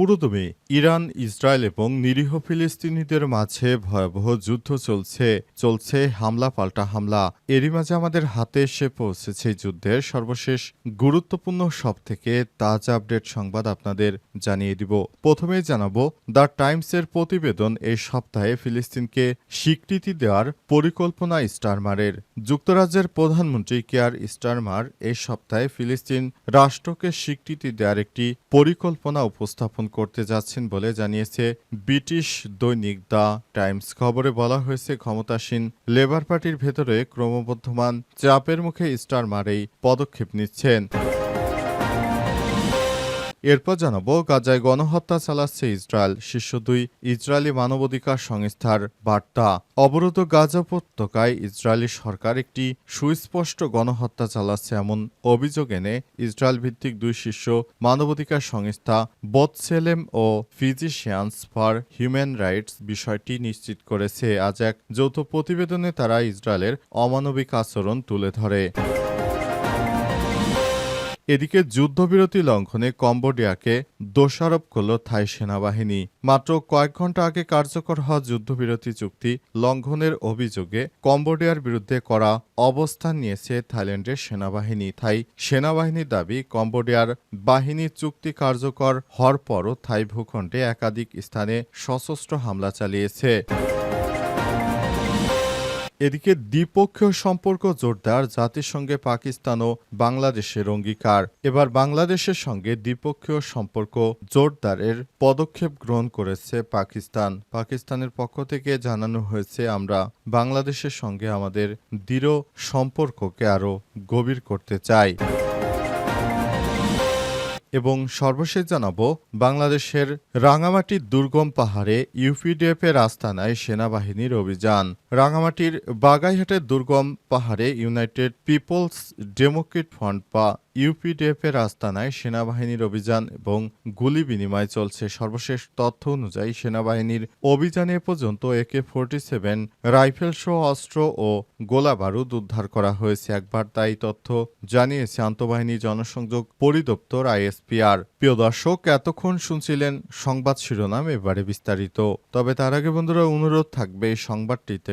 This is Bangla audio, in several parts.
পুরোদমে ইরান, ইসরায়েল এবং নিরীহ ফিলিস্তিনিদের মাঝে ভয়াবহ যুদ্ধ চলছে চলছে হামলা পাল্টা হামলা। এরই মাঝে আমাদের হাতে এসে পৌঁছেছে যুদ্ধের সর্বশেষ গুরুত্বপূর্ণ সব থেকে তাজা আপডেট সংবাদ আপনাদের জানিয়ে দিব। প্রথমেই জানাব, দ্য টাইমসের প্রতিবেদন এই সপ্তাহে ফিলিস্তিনকে স্বীকৃতি দেওয়ার পরিকল্পনা স্টারমারের। যুক্তরাজ্যের প্রধানমন্ত্রী কেয়ার স্টারমার এই সপ্তাহে ফিলিস্তিন রাষ্ট্রকে স্বীকৃতি দেওয়ার একটি পরিকল্পনা উপস্থাপন করতে যাচ্ছেন বলে জানিয়েছে ব্রিটিশ দৈনিক দ্য টাইমস। খবরে বলা হয়েছে, ক্ষমতাসীন লেবার পার্টির ভেতরে ক্রমবর্ধমান চাপের মুখে স্টার মারেই পদক্ষেপ নিচ্ছেন। এরপর জানাব, গাজায় গণহত্যা চালাচ্ছে ইসরায়েল, শীর্ষ দুই ইসরায়েলি মানবাধিকার সংস্থার বার্তা। অবরোধ গাজা উপত্যকায় ইসরায়েলি সরকার একটি সুস্পষ্ট গণহত্যা চালাচ্ছে এমন অভিযোগ এনে ইসরায়েল ভিত্তিক দুই শীর্ষ মানবাধিকার সংস্থা বৎসেলেম ও ফিজিশিয়ানস ফর হিউম্যান রাইটস বিষয়টি নিশ্চিত করেছে। আজ এক যৌথ প্রতিবেদনে তারা ইসরায়েলের অমানবিক আচরণ তুলে ধরে। এদিকে যুদ্ধবিরতি লঙ্ঘনে কম্বোডিয়াকে দোষারোপ করল থাই সেনাবাহিনী। মাত্র কয়েক ঘণ্টা আগে কার্যকর হওয়া যুদ্ধবিরতি চুক্তি লঙ্ঘনের অভিযোগে কম্বোডিয়ার বিরুদ্ধে করা অবস্থান নিয়েছে থাইল্যান্ডের সেনাবাহিনী। থাই সেনাবাহিনীর দাবি, কম্বোডিয়ার বাহিনী চুক্তি কার্যকর হওয়ার পরও থাই ভূখণ্ডে একাধিক স্থানে সশস্ত্র হামলা চালিয়েছে। এদিকে দ্বিপক্ষীয় সম্পর্ক জোরদার, জাতিসংঘে পাকিস্তান ও বাংলাদেশের অঙ্গীকার। এবার বাংলাদেশের সঙ্গে দ্বিপক্ষীয় সম্পর্ক জোরদারের পদক্ষেপ গ্রহণ করেছে পাকিস্তান। পাকিস্তানের পক্ষ থেকে জানানো হয়েছে, আমরা বাংলাদেশের সঙ্গে আমাদের দৃঢ় সম্পর্ককে আরও গভীর করতে চাই। এবং সর্বশেষ জানাব, বাংলাদেশের রাঙামাটির দুর্গম পাহাড়ে ইউপিডিএফের আস্তানায় সেনাবাহিনীর অভিযান। রাঙামাটির বাগাইহাটের দুর্গম পাহাড়ে ইউনাইটেড পিপলস ডেমোক্রেট ফ্রন্ট বা ইউপিডিএফ এর আস্তানায় সেনাবাহিনীর অভিযান এবং গুলি বিনিময় চলছে। সর্বশেষ তথ্য অনুযায়ী সেনাবাহিনীর অভিযানে পর্যন্ত একে ফোরটি সেভেন রাইফেল সহ অস্ত্র ও গোলা বারুদ উদ্ধার করা হয়েছে। একবার তাই তথ্য জানিয়েছে আন্তঃবাহিনী জনসংযোগ পরিদপ্তর আইএসপিআর। প্রিয় দর্শক, এতক্ষণ শুনছিলেন সংবাদ শিরোনাম, এবারে বিস্তারিত। তবে তার আগে বন্ধুরা, অনুরোধ থাকবে এই সংবাদটিতে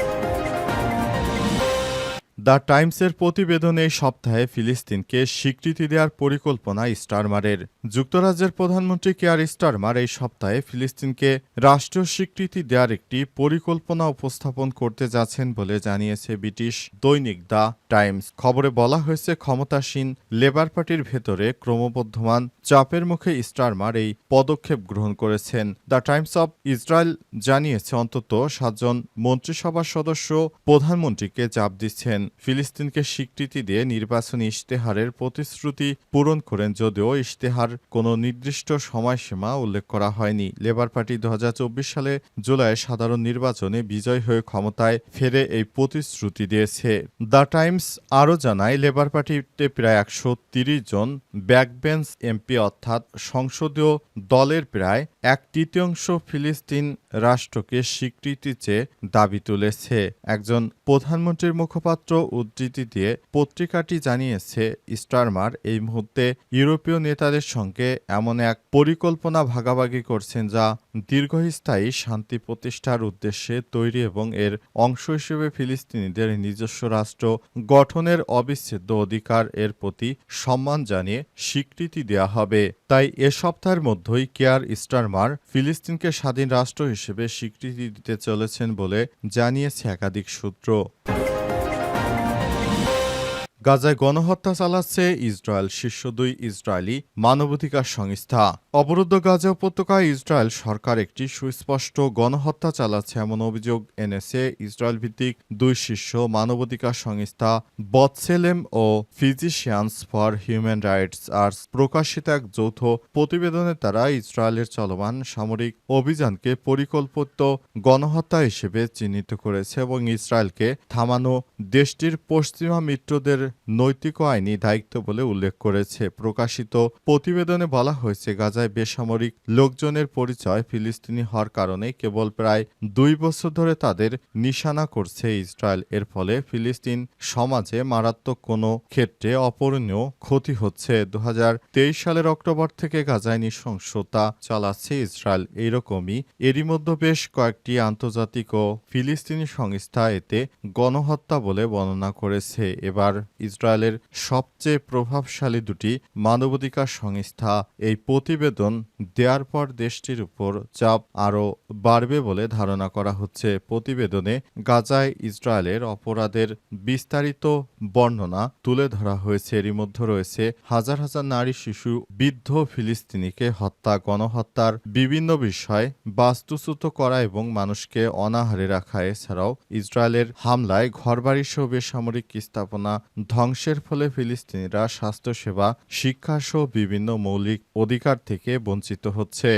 দ্য টাইমসের প্রতিবেদনে এই সপ্তাহে ফিলিস্তিনকে স্বীকৃতি দেওয়ার পরিকল্পনা স্টারমারের। যুক্তরাজ্যের প্রধানমন্ত্রী কেয়ার স্টারমার এই সপ্তাহে ফিলিস্তিনকে রাষ্ট্রীয় স্বীকৃতি দেওয়ার একটি পরিকল্পনা উপস্থাপন করতে যাচ্ছেন বলে জানিয়েছে ব্রিটিশ দৈনিক দ্য টাইমস। খবরে বলা হয়েছে, ক্ষমতাসীন লেবার পার্টির ভেতরে ক্রমবর্ধমান চাপের মুখে স্টারমার এই পদক্ষেপ গ্রহণ করেছেন। দ্য টাইমস অব ইসরায়েল জানিয়েছে, অন্তত সাতজন মন্ত্রিসভার সদস্য প্রধানমন্ত্রীকে চাপ দিচ্ছেন। ফিলিস্তিনকে স্বীকৃতি দিয়ে নির্বাচনী ইশতেহারের প্রতিশ্রুতি পূরণ করেন যদিও ইশতেহার কোনো নির্দিষ্ট সময়সীমা উল্লেখ করা হয়নি। লেবার পার্টি দু হাজার চব্বিশ সালে জুলাই সাধারণ নির্বাচনে বিজয় হয়ে ক্ষমতায় ফেরে এই প্রতিশ্রুতি দিয়েছে। দ্য টাইমস আরও জানায়, লেবার পার্টিতে প্রায় একশো জন ব্যাকবেঞ্চ এমপি অর্থাৎ সংসদীয় দলের প্রায় এক তৃতীয়াংশ ফিলিস্তিন রাষ্ট্রকে স্বীকৃতি চেয়ে দাবি তুলেছে। একজন প্রধানমন্ত্রীর মুখপাত্র উদ্ধৃতি দিয়ে পত্রিকাটি জানিয়েছে, স্টারমার এই মুহূর্তে ইউরোপীয় নেতাদের সঙ্গে এমন এক পরিকল্পনা ভাগাভাগি করছেন যা দীর্ঘস্থায়ী শান্তি প্রতিষ্ঠার উদ্দেশ্যে তৈরি এবং এর অংশ হিসেবে ফিলিস্তিনিদের নিজস্ব রাষ্ট্র গঠনের অবিচ্ছেদ্য অধিকার এর প্রতি সম্মান জানিয়ে স্বীকৃতি দেয়া হবে। তাই এ সপ্তাহের মধ্যেই কেয়ার স্টারমার ফিলিস্তিনকে স্বাধীন রাষ্ট্র হিসেবে স্বীকৃতি দিতে চলেছেন বলে জানিয়েছে একাধিক সূত্র। গাজায় গণহত্যা চালাচ্ছে ইসরায়েল শীর্ষ দুই ইসরায়েলি মানবাধিকার সংস্থা। অবরুদ্ধ গাজা উপত্যকায় ইসরায়েল সরকার একটি সুস্পষ্ট গণহত্যা চালাচ্ছে এমন অভিযোগ এনেছে ইসরায়েল ভিত্তিক দুই শীর্ষ মানবাধিকার সংস্থা B'Tselem O physicians for human rights arts প্রকাশিত এক যৌথ প্রতিবেদনে তারা ইসরায়েলের চলমান সামরিক অভিযানকে পরিকল্পিত গণহত্যা হিসেবে চিহ্নিত করেছে এবং ইসরায়েলকে থামানো দেশটির পশ্চিমা মিত্রদের নৈতিক আইনি দায়িত্ব বলে উল্লেখ করেছে। প্রকাশিত প্রতিবেদনে বলা হয়েছে, গাজায় বেসামরিক লোকজনের পরিচয় ফিলিস্তিনি হওয়ার কারণে কেবল প্রায় দুই বছর ধরে তাদের নিশানা করছে ইসরায়েল। এর ফলে ফিলিস্তিন সমাজে মারাত্মক কোনো ক্ষেত্রে অপূরণীয় ক্ষতি হচ্ছে। দুহাজার তেইশ সালের অক্টোবর থেকে গাজায় নৃশংসতা চালাচ্ছে ইসরায়েল। এইরকমই এরই মধ্যে বেশ কয়েকটি আন্তর্জাতিক ও ফিলিস্তিনি সংস্থা এতে গণহত্যা বলে বর্ণনা করেছে। এবার ইসরায়েলের সবচেয়ে প্রভাবশালী দুটি মানবাধিকার সংস্থা এই প্রতিবেদন দেওয়ার পর দেশটির উপর চাপ আরও বাড়বে বলে ধারণা করা হচ্ছে। প্রতিবেদনে গাজায় ইসরায়েলের অপরাধের বিস্তারিত বর্ণনা তুলে ধরা হয়েছে। এরই মধ্যে রয়েছে হাজার হাজার নারী শিশু বৃদ্ধ ফিলিস্তিনিকে হত্যা, গণহত্যার বিভিন্ন বিষয় বাস্তুচ্যুত করা এবং মানুষকে অনাহারে রাখা। এছাড়াও ইসরায়েলের হামলায় ঘরবাড়ি সহ বেসামরিক স্থাপনা ধ্বংসের ফলে ফিলিস্তিনিরা স্বাস্থ্যসেবা শিক্ষাসহ বিভিন্ন মৌলিক অধিকার থেকে বঞ্চিত হচ্ছে।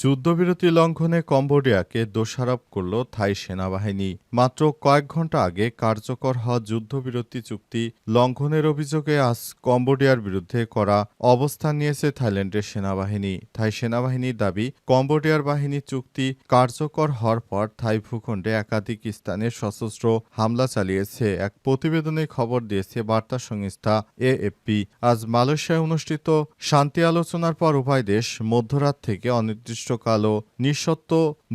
যুদ্ধবিরতি লঙ্ঘনে কম্বোডিয়াকে দোষারোপ করল থাই সেনাবাহিনী। মাত্র কয়েক ঘণ্টা আগে কার্যকর হওয়া যুদ্ধবিরতি চুক্তি লঙ্ঘনের অভিযোগে আজ কম্বোডিয়ার বিরুদ্ধে করা অবস্থান নিয়েছে থাইল্যান্ডের সেনাবাহিনী। থাই সেনাবাহিনীর দাবি, কম্বোডিয়ার বাহিনী চুক্তি কার্যকর হওয়ার পর থাই ভূখণ্ডে একাধিক স্থানে সশস্ত্র হামলা চালিয়েছে। এক প্রতিবেদনে খবর দিয়েছে বার্তা সংস্থা এএফপি। আজ মালয়েশিয়ায় অনুষ্ঠিত শান্তি আলোচনার পর উভয় দেশ মধ্যরাত থেকে অনির্দিষ্টকাল ও নিঃশর্ত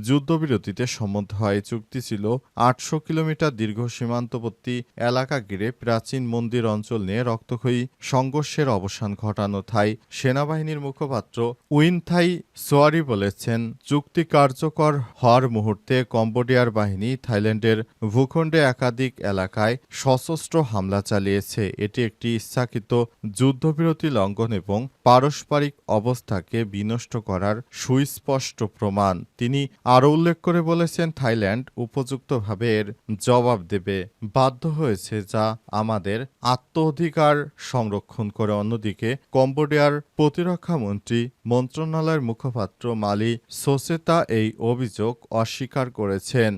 যুদ্ধবিরতিতে সম্মত হয়। চুক্তি ছিল আটশো কিলোমিটার দীর্ঘ সীমান্তবর্তী এলাকা ঘিরে প্রাচীন মন্দির অঞ্চল নিয়ে রক্তক্ষয়ী সংঘর্ষের অবসান ঘটানো থাই সেনাবাহিনীর মুখপাত্র উইন থাই সোয়ারি বলেছেন, চুক্তি কার্যকর হওয়ার মুহূর্তে কম্বোডিয়ার বাহিনী থাইল্যান্ডের ভূখণ্ডে একাধিক এলাকায় সশস্ত্র হামলা চালিয়েছে। এটি একটি ইচ্ছাকৃত যুদ্ধবিরতি লঙ্ঘন এবং পারস্পরিক অবস্থাকে বিনষ্ট করার সুস্পষ্ট প্রমাণ। তিনি আরও উল্লেখ করে বলেছেন, থাইল্যান্ড উপযুক্তভাবে এর জবাব দেবে। বাধ্য হয়েছে যা আমাদের আত্ম অধিকার সংরক্ষণ করে। অন্যদিকে, কম্বোডিয়ার প্রতিরক্ষা মন্ত্রী, মন্ত্রণালয়ের মুখপাত্র মালি সোসেতা এই অভিযোগ অস্বীকার করেছেন।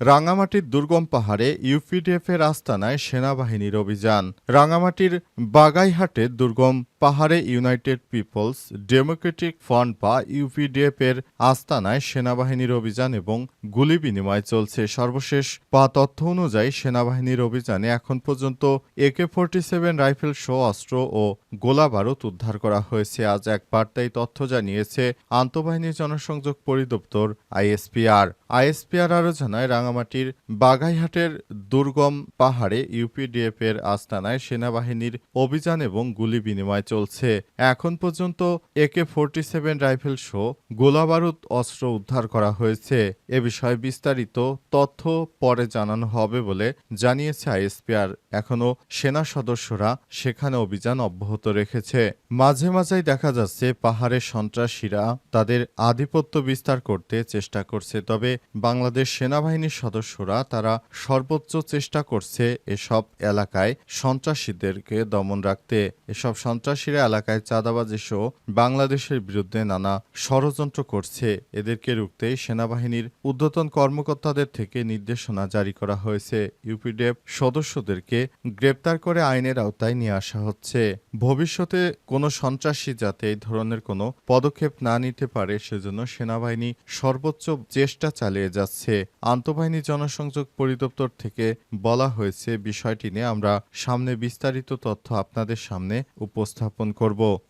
রাঙামাটির দুর্গম পাহাড়ে ইউপিডিএফের আস্তানায় সেনাবাহিনীর অভিযান। রাঙামাটির বাগাইহাটে দুর্গম পাহাড়ে ইউনাইটেড পিপলস ডেমোক্রেটিক ফ্রন্ট বা ইউপিডিএফ এর আস্তানায় সেনাবাহিনীর অভিযান এবং গুলি বিনিময় চলছে। সর্বশেষ পা তথ্য অনুযায়ী সেনাবাহিনীর অভিযানে এখন পর্যন্ত AK forty seven rifle, show অস্ত্র ও গোলা বারুদ উদ্ধার করা হয়েছে। আজ এক বার্তায় তথ্য জানিয়েছে আন্তঃবাহিনী জনসংযোগ পরিদপ্তর আইএসপিআর। আইএসপিআর আরও জানায় রাঙামাটির বাগাইহাটের দুর্গম পাহাড়ে ইউপিডিএফ এর আস্তানায় সেনাবাহিনীর অভিযান এবং গুলি বিনিময় চলছে। এখন পর্যন্ত একে ফোরটি সেভেন রাইফেল শো গোলাবারুদ অস্ত্র উদ্ধার করা হয়েছে। এ বিষয়ে বিস্তারিত তথ্য পরে জানানো হবে বলে জানিয়েছে আইএসপিআর। এখনও সেনা সদস্যরা সেখানে অভিযান অব্যাহত রেখেছে। মাঝে মাঝেই দেখা যাচ্ছে পাহাড়ের সন্ত্রাসীরা তাদের আধিপত্য বিস্তার করতে চেষ্টা করছে, তবে বাংলাদেশ সেনাবাহিনীর সদস্যরা তারা সর্বোচ্চ চেষ্টা করছে এসব এলাকায় সন্ত্রাসীদেরকে দমন রাখতে। এসব সন্ত্রাসীরা এলাকায় চাঁদাবাজি সহ বাংলাদেশের বিরুদ্ধে নানা ষড়যন্ত্র করছে। এদেরকে রুখতে সেনাবাহিনীর ঊর্ধ্বতন কর্মকর্তাদের থেকে নির্দেশনা জারি করা হয়েছে। ইউপিডিএফ সদস্যদেরকে গ্রেপ্তার করে আইনের আওতায় নিয়ে আসা হচ্ছে। ভবিষ্যতে কোনো সন্ত্রাসী যাতে এই ধরনের কোনো পদক্ষেপ না নিতে পারে, সেজন্য সেনাবাহিনী সর্বোচ্চ চেষ্টা চালিয়ে যাচ্ছে। আন্তঃবাহিনী জনসংযোগ পরিদপ্তর থেকে বলা হয়েছে, বিষয়টি নিয়ে আমরা সামনে বিস্তারিত তথ্য আপনাদের সামনে উপস্থাপন করব।